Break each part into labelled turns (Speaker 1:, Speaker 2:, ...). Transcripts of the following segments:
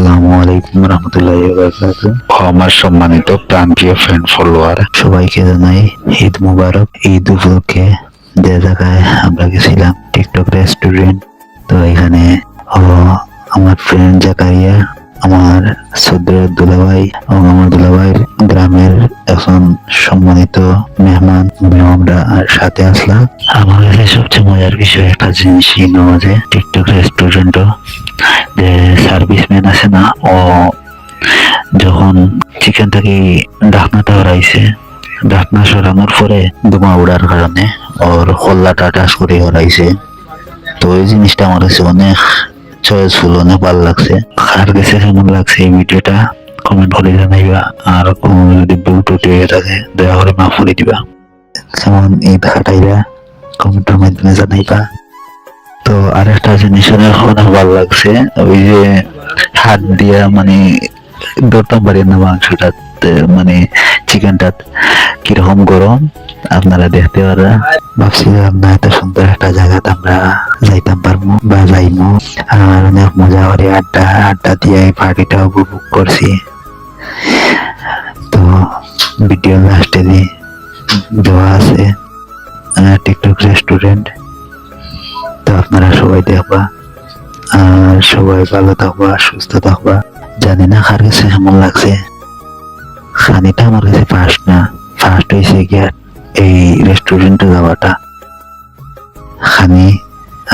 Speaker 1: আসসালামু আলাইকুম রহমতুল্লাহ আমার সম্মানিত প্রান্তীয় ফ্রেন্ড ফলোয়ার সবাইকে জানাই ঈদ মুবারক ঈদ উপলক্ষে যে জায়গায় আমরা গেছিলাম টিকটক রেস্টুরেন্ট তো এখানে আমার ফ্রেন্ড জাকারিয়া আমার সদ্র দুলাভাই এবং আমার দুলাভাইয়ের গ্রামের একজন সম্মানিত মেহমান। আমরা সাথে আসলাম। আমার কাছে মজার বিষয় একটা জিনিস ছিল যে টিকটক রেস্টুরেন্টও যে সার্ভিসম্যান আছে না, ও যখন চিকেন চিকেনটাকে ঢাকনাটা হরাইছে ঢাকনা সরানোর পরে ধোঁয়া উড়ার কারণে ওর হল্লাটা টাচ করে হরাইছে তো ওই জিনিসটা আমার কাছে অনেক চয়েসফুল অনেক ভালো লাগছে। কার কাছে কেমন লাগছে এই ভিডিওটা? কমেন্ট করে জানাইবা। আর যদি ভুল ত্রুটি হয়ে থাকে, দয়া করে মাফ করে দিবা। কেমন ঈদ কাটাইবা কমেন্টের মাধ্যমে জানাইবা। তো আরেকটা জিনিস অনেক ভালো লাগছে, ওই যে হাত দিয়া মানে ধরতাম পারি না মাংসটা মানে চিকেনটা কীরকম গরম, আপনারা দেখতে পারা ভাবছিলাম না এত সুন্দর একটা জায়গাতে আমরা যাইতাম পারব বা যাইমু। আর অনেক মজা করে আড্ডা আড্ডা দিয়ে পার্টিটা উপভোগ করছি। তো ভিডিও লাস্টে দিয়ে দেওয়া আছে টিকটক রেস্টুরেন্ট তো আপনারা সবাই দেখবা, আর সবাই ভালো থাকবা, সুস্থ থাকবা। জানি না কার কাছে কেমন লাগছে। খানিটা আমার কাছে ফার্স্ট না। ফার্স্ট হয়েছে গিয়া এই রেস্টুরেন্টে যাওয়াটা। খানি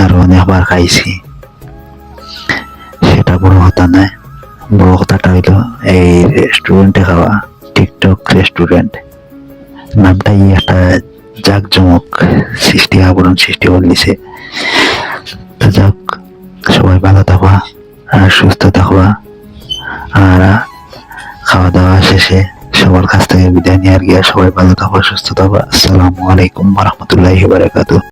Speaker 1: আর অনেকবার খাইছি। সেটা বড় কথা নয় বড় কথাটা হইল, এই রেস্টুরেন্টে খাওয়া টিকটক রেস্টুরেন্ট নামটাই একটা জাকজমক সৃষ্টি, আবরণ সৃষ্টি করলিছে তো যাক, সবাই ভালো থাকবা, আর সুস্থ থাকবা, আর খাওয়া দাওয়া শেষে সবার কাছ থেকে বিদায় নিয়ে আর গিয়া সবাই ভালো থাকবা, সুস্থ থাকবা। আসসালামু আলাইকুম রহমতুল্লাহি বারাকাতু